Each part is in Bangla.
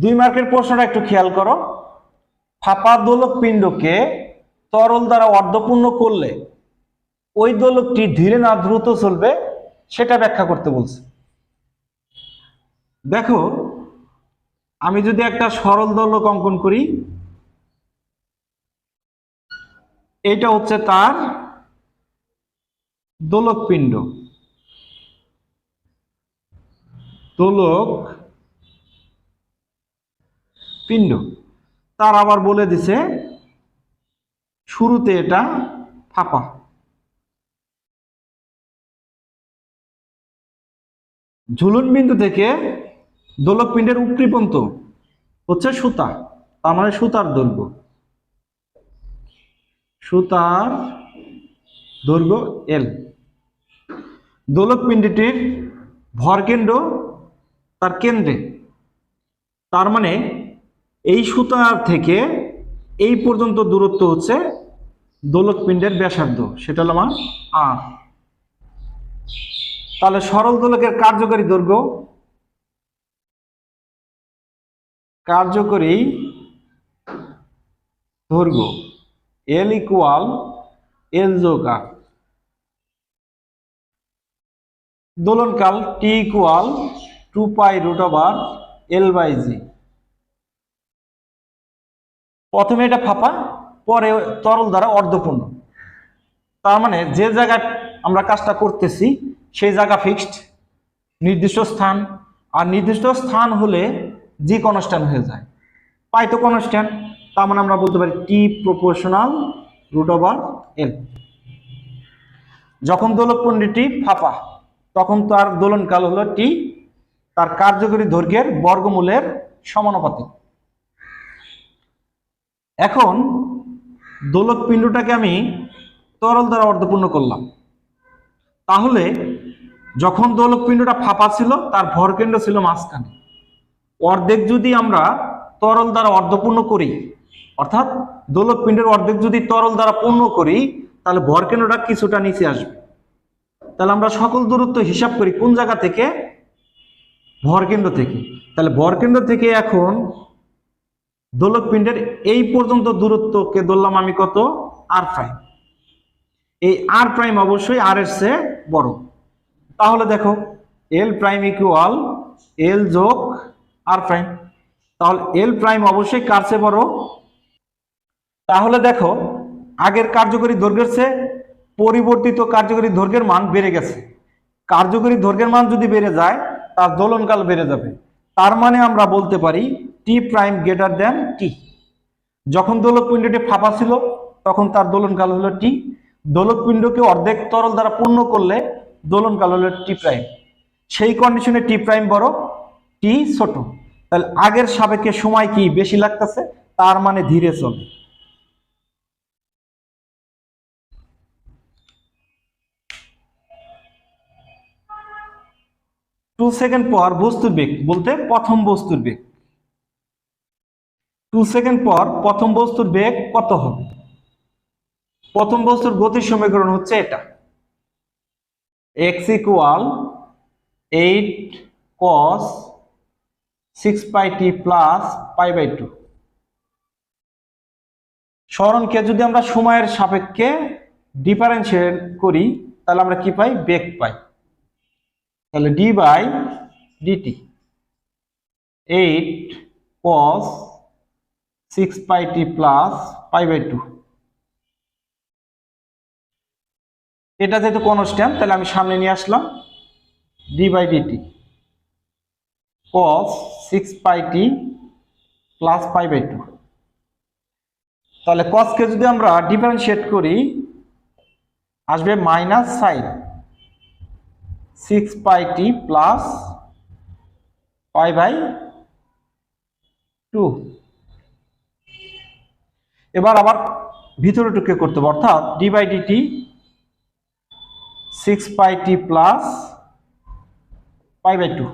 দুই মার্কের প্রশ্নটা একটু খেয়াল করো। ফাঁপা দোলক পিণ্ডকে তরল দ্বারা অর্ধপূর্ণ করলে ওই দোলকটি ধীরে না দ্রুত চলবে, সেটা ব্যাখ্যা করতে বলছে। দেখো, আমি যদি একটা সরল দোলক অঙ্কন করি এটা হচ্ছে তার দোলক পিণ্ড। দোলক পিণ্ড। তার আবার বলে দিছে, শুরুতে এটা ফাঁপা। ঝুলন বিন্দু থেকে দোলক পিণ্ডের উপরি পর্যন্ত হচ্ছে সুতা, তার মানে সুতার দৈর্ঘ্য। সুতার দৈর্ঘ্য এল দোলক পিণ্ডটির ভরকেন্দ্র তার কেন্দ্রে, তার মানে এই সুতার থেকে এই পর্যন্ত দূরত্ব হচ্ছে দোলক পিণ্ডের ব্যাসার্ধ, সেটা হলো আমার আর তাহলে সরল দোলকের কার্যকরী দৈর্ঘ্য কার্যকরী দৈর্ঘ্য এল ইকুয়াল এল যোগ দোলনকাল T equal to pi root over L by G প্রথমে এটা ফাঁপা, পরে তরল দ্বারা অর্ধপূর্ণ। তার মানে যে জায়গায় আমরা কাজটা করতেছি, সেই জায়গা ফিক্সড নির্দিষ্ট স্থান। আর নির্দিষ্ট স্থান হলে জি কনস্ট্যান্ট হয়ে যায়। পাই তো কনস্ট্যান্ট তার মানে আমরা বলতে পারি T proportional root over L যখন দোলকপণ্ডিটি ফাঁপা, তখন তার দোলনকাল হলো টি তার কার্যকরী দৈর্ঘ্যের বর্গমূলের সমানুপাতিক। এখন দোলক পিণ্ডটাকে আমি তরল দ্বারা অর্ধপূর্ণ করলাম। তাহলে যখন দোলক পিণ্ডটা ফাঁপা ছিল, তার ভরকেন্দ্র ছিল মাঝখানে। অর্ধেক যদি আমরা তরল দ্বারা অর্ধপূর্ণ করি, অর্থাৎ দোলক পিণ্ডের অর্ধেক যদি তরল দ্বারা পূর্ণ করি, তাহলে ভরকেন্দ্রটা কিছুটা নিচে আসবে। তাহলে আমরা সকল দূরত্ব হিসাব করি কোন জায়গা থেকে? ভরকেন্দ্র থেকে। তাহলে ভরকেন্দ্র থেকে এখন দোলক পিণ্ডের এই পর্যন্ত দূরত্বকে ধরলাম আমি কত? আর প্রাইম এই আর প্রাইম অবশ্যই আর এর চেয়ে বড়। তাহলে দেখো এল প্রাইম ইকুয়াল এল যোগ আর প্রাইম তাহলে এল প্রাইম অবশ্যই কার চেয়ে বড়? তাহলে দেখো, আগের কার্যকরী দৈর্ঘ্যের চেয়ে পরিবর্তিত কার্যকরী দৈর্ঘ্যের মান বেড়ে গেছে। কার্যকরী দৈর্ঘ্যের মান যদি বেড়ে যায়, তার দোলনকাল বেড়ে যাবে। তার মানে আমরা বলতে পারি টি প্রাইম গ্রেটার দেন টি যখন দোলকপিণ্ডটি ফাঁপা ছিল, তখন তার দোলনকাল হলো টি দোলকপিণ্ডকে অর্ধেক তরল দ্বারা পূর্ণ করলে দোলনকাল হলো টি প্রাইম সেই কন্ডিশনে টি প্রাইম বড় টি ছোট। তাহলে আগের সাপেক্ষে সময় কি বেশি লাগতেছে? তার মানে ধীরে চলে। টু সেকেন্ড পর বস্তুর বেগ, বলতে প্রথম বস্তুর বেগ। টু সেকেন্ড পর প্রথম বস্তুর বেগ কত হবে? প্রথম বস্তুর গতির সমীকরণ হচ্ছে এটা। X equal eight cos six pi T plus pi by two স্মরণকে যদি আমরা সময়ের সাপেক্ষে ডিফারেন্সিয়েট করি, তাহলে আমরা কি পাই? বেগ পাই। তাহলে D by DT eight cos six pi T plus pi by two এটা যেহেতু কনস্ট্যান্ট তাহলে আমি সামনে নিয়ে আসলাম D by DT cos six pi T plus pi by two তাহলে কসকে যদি আমরা ডিফারেন্সিয়েট করি, আসবে minus sine six pi T plus pi by two এবার আবার ভিতরে টুকে করতে হবে, অর্থাৎ D by DT six pi T plus pi by two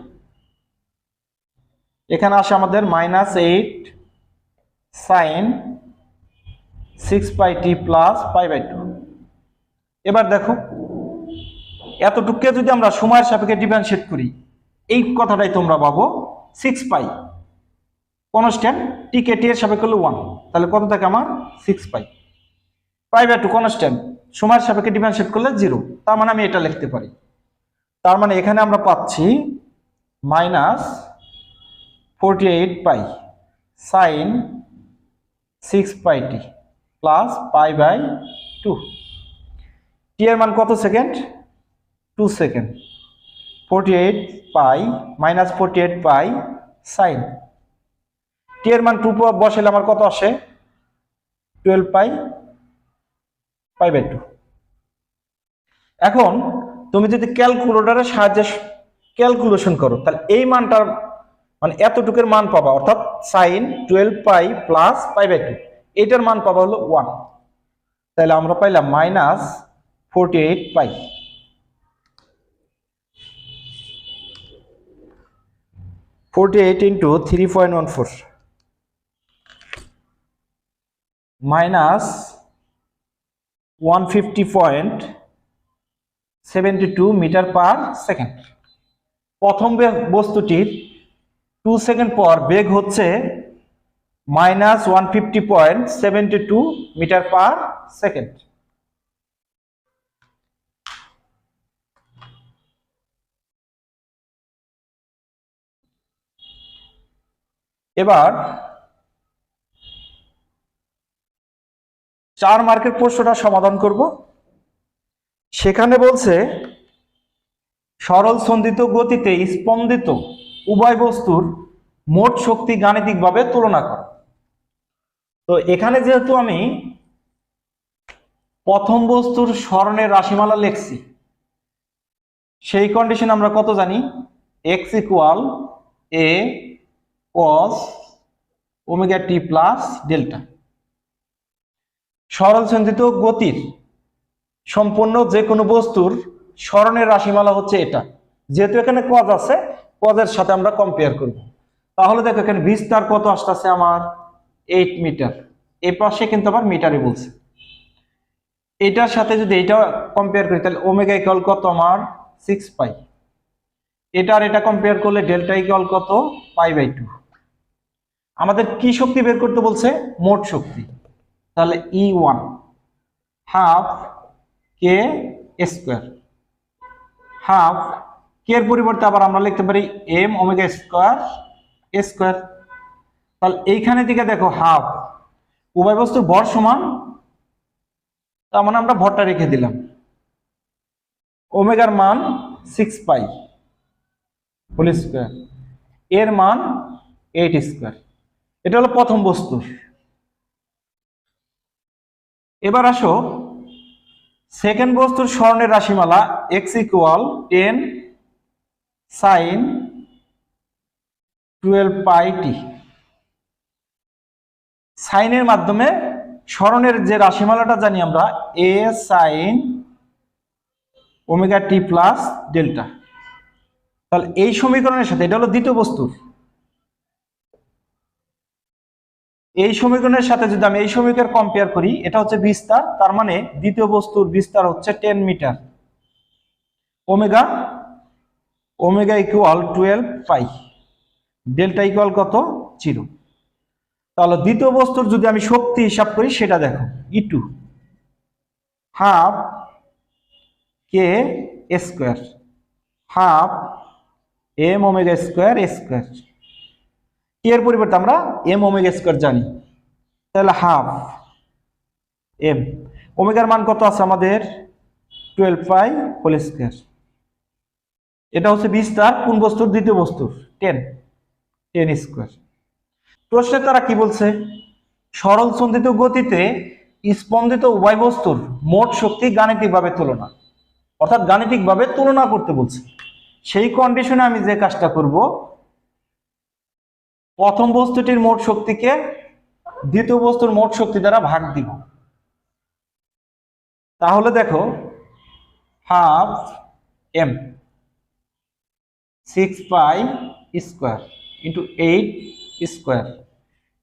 এখানে আসে আমাদের minus eight sine six pi T plus pi by two এবার দেখো এতটুকুকে যদি আমরা সময়ের সাপেক্ষে ডিফারেন্সিয়েট করি, এই কথাটাই তোমরা পাবো সিক্স পাই কনস্ট্যান্ট টি কে টি এর সাপেক্ষে হলো ওয়ান তাহলে কত থাকে আমার? Six pi. Pi by two constant সময়ের সাপেক্ষে ডিফারেন্সিয়েট করলে জিরো তার মানে আমি এটা লিখতে পারি। তার মানে এখানে আমরা পাচ্ছি minus forty eight pi. Sine six pi T plus pi by two T এর মান কত second two second forty eight pi minus forty eight pi sine T এর মান টু বসাইলে আমার কত আসে? Twelve pi pi by two এখন তুমি যদি ক্যালকুলেটরের সাহায্যে ক্যালকুলেশন করো, তাহলে এই মানটার মানে এতটুকের মান পাবা, অর্থাৎ sine twelve pi plus pi by two এইটার মান পাবা হলো ওয়ান তাহলে আমরা পাইলাম minus forty eight pi. Forty eight into three point one four minus one fifty point seventy two metre per second প্রথম বস্তুটির টু সেকেন্ড পর বেগ হচ্ছে minus one fifty point seventy two metre per second এবার চার মার্কের প্রশ্নটা সমাধান করব। সেখানে বলছে, সরল সন্ধিত গতিতে স্পন্দিত উভয় বস্তুর মোট শক্তি গাণিতিকভাবে তুলনা কর। তো এখানে যেহেতু আমি প্রথম বস্তুর স্মরণের রাশিমালা লিখছি, সেই কন্ডিশন আমরা কত জানি? X equal A cos omega T plus delta সরল সঞ্চিত গতির সম্পূর্ণ যে কোনো বস্তুর স্মরণের রাশিমালা হচ্ছে এটা। যেহেতু এখানে কজ আছে কজের সাথে আমরা কম্পেয়ার করব। তাহলে দেখো এখানে বিস্তার কত আসতেছে আমার? এইট মিটার এই পাশে কিন্তু আবার মিটারে বলছে। এটার সাথে যদি এটা কম্পেয়ার করি, তাহলে ওমেগা ইকুয়াল কত আমার? সিক্স পাই এটা আর এটা কম্পেয়ার করলে ডেল্টা ইকুয়াল কত? পাই বাই টু আমাদের কি শক্তি বের করতে বলছে? মোট শক্তি। তাহলে E one half K square half K এর পরিবর্তে আবার আমরা লিখতে পারি এম ওমেগা স্কোয়ার স্কোয়ার তাহলে এইখানে দিকে দেখো হাফ উভয় বস্তুর ভর সমান, তার মানে আমরা ভরটা রেখে দিলাম। ওমেগার মান সিক্স পাই হোল স্কোয়ার এর মান এইট স্কোয়ার এটা হলো প্রথম বস্তুর। এবার আসো। সেকেন্ড বস্তুর স্বর্ণের রাশিমালা X equal ten sine twelve pi T সাইনের মাধ্যমে স্মরণের যে রাশিমালাটা জানি আমরা A sine omega T plus delta তাহলে এই সমীকরণের সাথে, এটা হলো দ্বিতীয় বস্তুর। এই সমীকরণের সাথে যদি আমি এই সমীকরণ কম্পেয়ার করি, এটা হচ্ছে বিস্তার, তার মানে দ্বিতীয় বস্তুর বিস্তার হচ্ছে ten metre omega omega equal twelve pi delta equal কত? জিরো তাহলে দ্বিতীয় বস্তুর যদি আমি শক্তি হিসাব করি, সেটা দেখো E two half K square half M omega square square এর পরিবর্তে আমরা এম ওমেগা স্কোয়ার জানি। তাহলে হাফ এম ওমেগার মান কত আছে আমাদের? টুয়েলভ পাই হোল স্কোয়ার এটা হচ্ছে বিস্তার, কোন বস্তুর? দ্বিতীয় বস্তুর। টেন টেন স্কোয়ার প্রশ্নে তারা কি বলছে? সরল সন্ধিত গতিতে স্পন্দিত উভয় বস্তুর মোট শক্তি গাণিতিকভাবে তুলনা। অর্থাৎ গাণিতিকভাবে তুলনা করতে বলছে। সেই কন্ডিশনে আমি যে কাজটা করব প্রথম বস্তুটির মোট শক্তিকে দ্বিতীয় বস্তুর মোট শক্তি দ্বারা ভাগ দিব। তাহলে দেখো, half M six pi square into eight square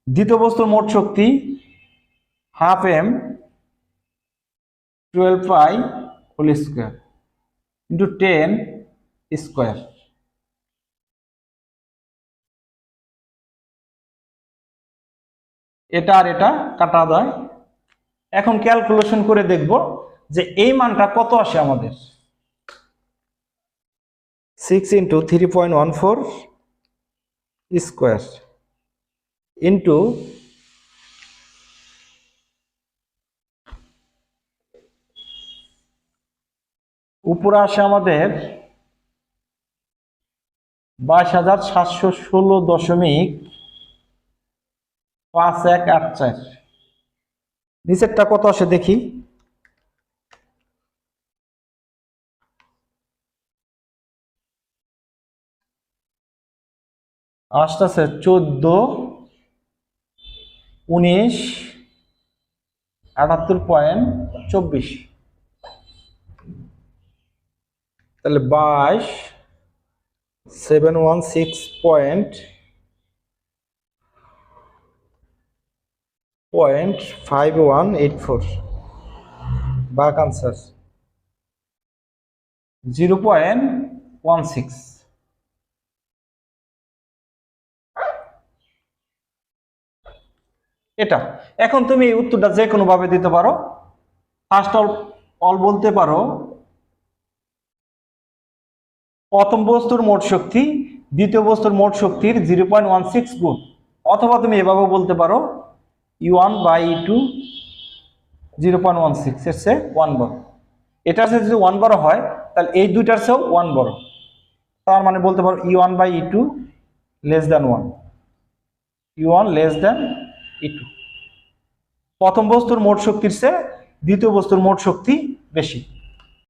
দ্বিতীয় বস্তুর মোট শক্তি half M twelve pi whole square into ten square এটা আর এটা কাটা যায়। এখন ক্যালকুলেশন করে দেখব যে এই মানটা কত আসে আমাদের? Six into three point one four square into উপরে আসে আমাদের বাইশ হাজার সাতশো ষোলো দশমিক পাঁচ এক আট চার। নিচেরটা কত আসে দেখি। আসতেছে চোদ্দ, উনিশ, আটাত্তর পয়েন্ট চব্বিশ। তাহলে বাইশ, seven one six point point five one eight four. বাক answer. Zero point one six. এটা। এখন তুমি এই উত্তরটা যে কোনো ভাবে দিতে পারো। ফার্স্ট অল অল বলতে পারো। প্রথম বস্তুর মোট শক্তি, দ্বিতীয় বস্তুর মোট শক্তির জিরো পয়েন্ট ওয়ান সিক্স গুণ। অথবা তুমি এভাবে বলতে পারো। E one by E two zero point one six, এর ওয়ান বড়। এটার চেয়ে যদি ওয়ান বড় হয়, তাহলে এই দুইটার সেও ওয়ান বড়। তার মানে বলতে পারো E one by E two less than one. E one less than E two. প্রথম বস্তুর মোট শক্তির চেয়ে দ্বিতীয় বস্তুর মোট শক্তি বেশি।